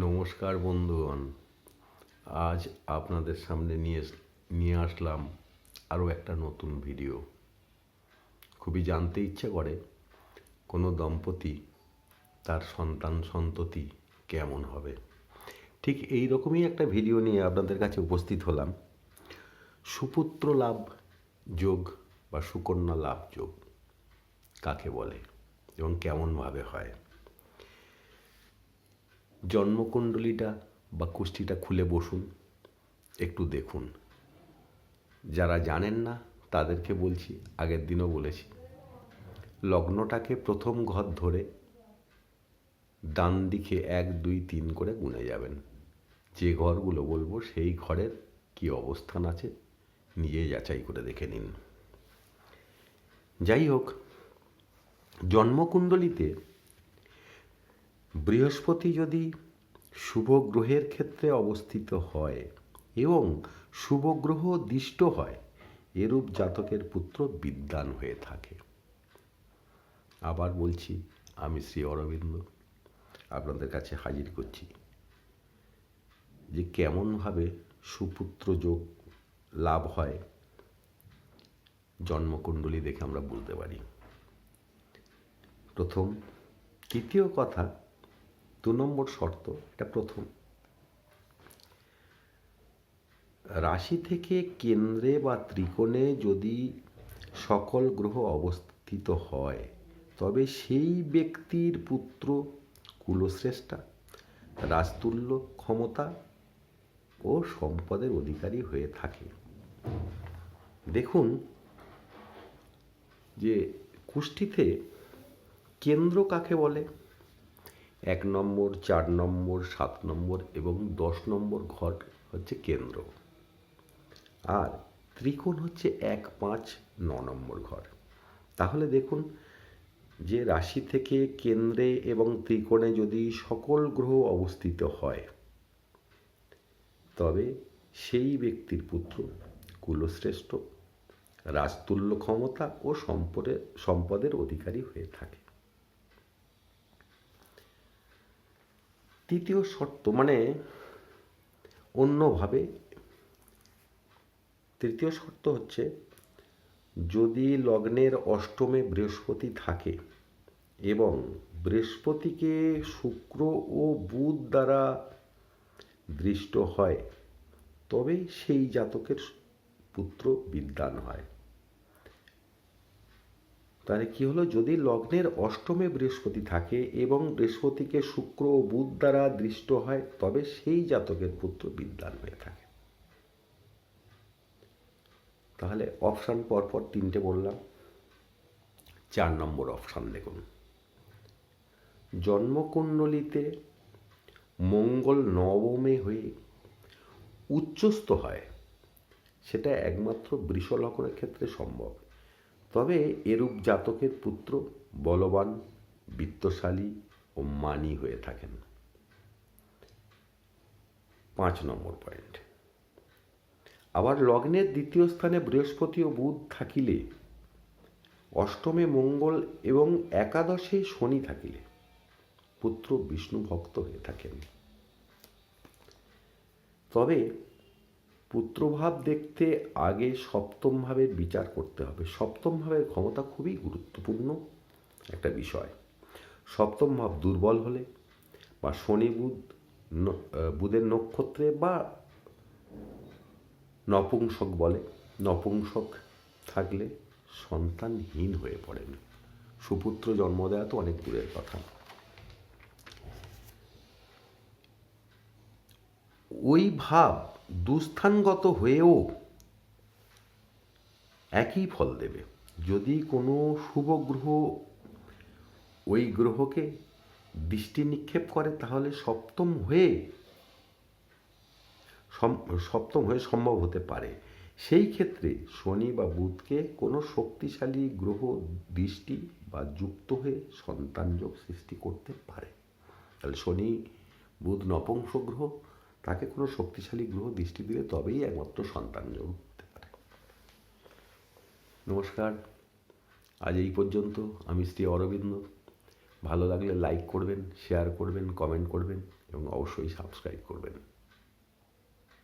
নমস্কার বন্ধুগণ। আজ আপনাদের সামনে নিয়ে নিয়ে আসলাম আরও একটা নতুন ভিডিও। খুবই জানতে ইচ্ছে করে কোনো দম্পতি তার সন্তান সন্ততি কেমন হবে। ঠিক এই রকমই একটা ভিডিও নিয়ে আপনাদের কাছে উপস্থিত হলাম। সুপুত্র লাভ যোগ বা সুকন্যা লাভ যোগ কাকে বলে এবং কেমনভাবে হয়? জন্মকুণ্ডলীটা বা কুষ্টিটা খুলে বসুন, একটু দেখুন। যারা জানেন না, তাদেরকে বলছি, আগের দিনও বলেছি। লগ্নটাকে প্রথম ঘর ধরে ডান দিকে এক, দুই, তিন করে গুনে যাবেন। যে ঘরগুলো বলব, সেই ঘরের কি অবস্থান আছে, নিজে যাচাই করে দেখে নিন। যাই হোক, জন্মকুণ্ডলীতে বৃহস্পতি যদি শুভ গ্রহের ক্ষেত্রে অবস্থিত হয় এবং শুভ গ্রহ দিষ্ট হয়, এরূপ জাতকের পুত্র বিদ্যান হয়ে থাকে। আবার বলছি, আমি শ্রী অরবিন্দ আপনাদের কাছে হাজির করছি যে কেমনভাবে সুপুত্র যোগ লাভ হয়, জন্মকুণ্ডলী দেখে আমরা বুঝতে পারি। প্রথম, তৃতীয় কথা দু নম্বর শর্ত, এটা প্রথম। রাশি থেকে কেন্দ্রে বা ত্রিকোণে যদি সকল গ্রহ অবস্থিত হয়, তবে সেই ব্যক্তির পুত্র কুলশ্রেষ্ঠা, রাজতুল্য ক্ষমতা ও সম্পদের অধিকারী হয়ে থাকে। দেখুন যে কুষ্টিতে কেন্দ্র কাকে বলে? এক নম্বর, চার নম্বর, সাত নম্বর এবং দশ নম্বর ঘর হচ্ছে কেন্দ্র। আর ত্রিকোণ হচ্ছে এক, পাঁচ, ন নম্বর ঘর। তাহলে দেখুন, যে রাশি থেকে কেন্দ্রে এবং ত্রিকোণে যদি সকল গ্রহ অবস্থিত হয়, তবে সেই ব্যক্তির পুত্র কুলশ্রেষ্ঠ, রাজতুল্য ক্ষমতা ও সম্পদের সম্পদের অধিকারী হয়ে থাকে। তৃতীয় শর্ত মানে অন্যভাবে। তৃতীয় শর্ত হচ্ছে যদি লগ্নের অষ্টমে বৃহস্পতি থাকে এবং বৃহস্পতিকে শুক্র ও বুধ দ্বারা দৃষ্ট হয় তবে সেই জাতকের পুত্র বিদ্যান হয়। তাহলে কি হলো? যদি লগ্নের অষ্টমে বৃহস্পতি থাকে এবং বৃহস্পতিকে শুক্র ও বুধ দ্বারা দৃষ্ট হয়, তবে সেই জাতকের পুত্র বিদ্যান হয়ে থাকে। তাহলে অপশান পরপর তিনটে বললাম। চার নম্বর অপশান দেখুন। জন্মকুণ্ডলিতে মঙ্গল নবমে হয়ে উচ্চস্থ হয়, সেটা একমাত্র বৃষলগ্নের ক্ষেত্রে সম্ভব। তবে এরূপ জাতকের পুত্র বলবান, বিত্তশালী ও মানি হয়ে থাকেন। পাঁচ নম্বর পয়েন্ট। আবার লগ্নের দ্বিতীয় স্থানে বৃহস্পতি ও বুধ থাকিলে, অষ্টমে মঙ্গল এবং একাদশে শনি থাকিলে পুত্র বিষ্ণু ভক্ত হয়ে থাকেন। তবে পুত্রভাব দেখতে আগে সপ্তম ভাবের বিচার করতে হবে। সপ্তম ভাবের ক্ষমতা খুবই গুরুত্বপূর্ণ একটা বিষয়। সপ্তম ভাব দুর্বল হলে বা শনি বুধ বুধের নক্ষত্রে বা নপুংসক বলে, নপুংসক থাকলে সন্তানহীন হয়ে পড়েন। সুপুত্র জন্ম দেওয়া তো অনেক দূরের কথা। ওই ভাব দুস্থানগত হয়েও একই ফল দেবে। যদি কোনো শুভ গ্রহ ওই গ্রহকে দৃষ্টি নিক্ষেপ করে, তাহলে সপ্তম হয়ে সপ্তম হয়ে সম্ভব হতে পারে। সেই ক্ষেত্রে শনি বা বুধকে কোনো শক্তিশালী গ্রহ দৃষ্টি বা যুক্ত হয়ে সন্তান যোগ সৃষ্টি করতে পারে। তাহলে শনি, বুধ নপংস গ্রহ তাকে কোনো শক্তিশালী গ্রহ দৃষ্টি দিলে তবেই একমাত্র সন্তান যোগ হতে পারে। নমস্কার। আজ এই পর্যন্ত। আমি শ্রী অরবিন্দ। ভালো লাগলে লাইক করবেন শেয়ার করবেন কমেন্ট করবেন এবং অবশ্যই সাবস্ক্রাইব করবেন।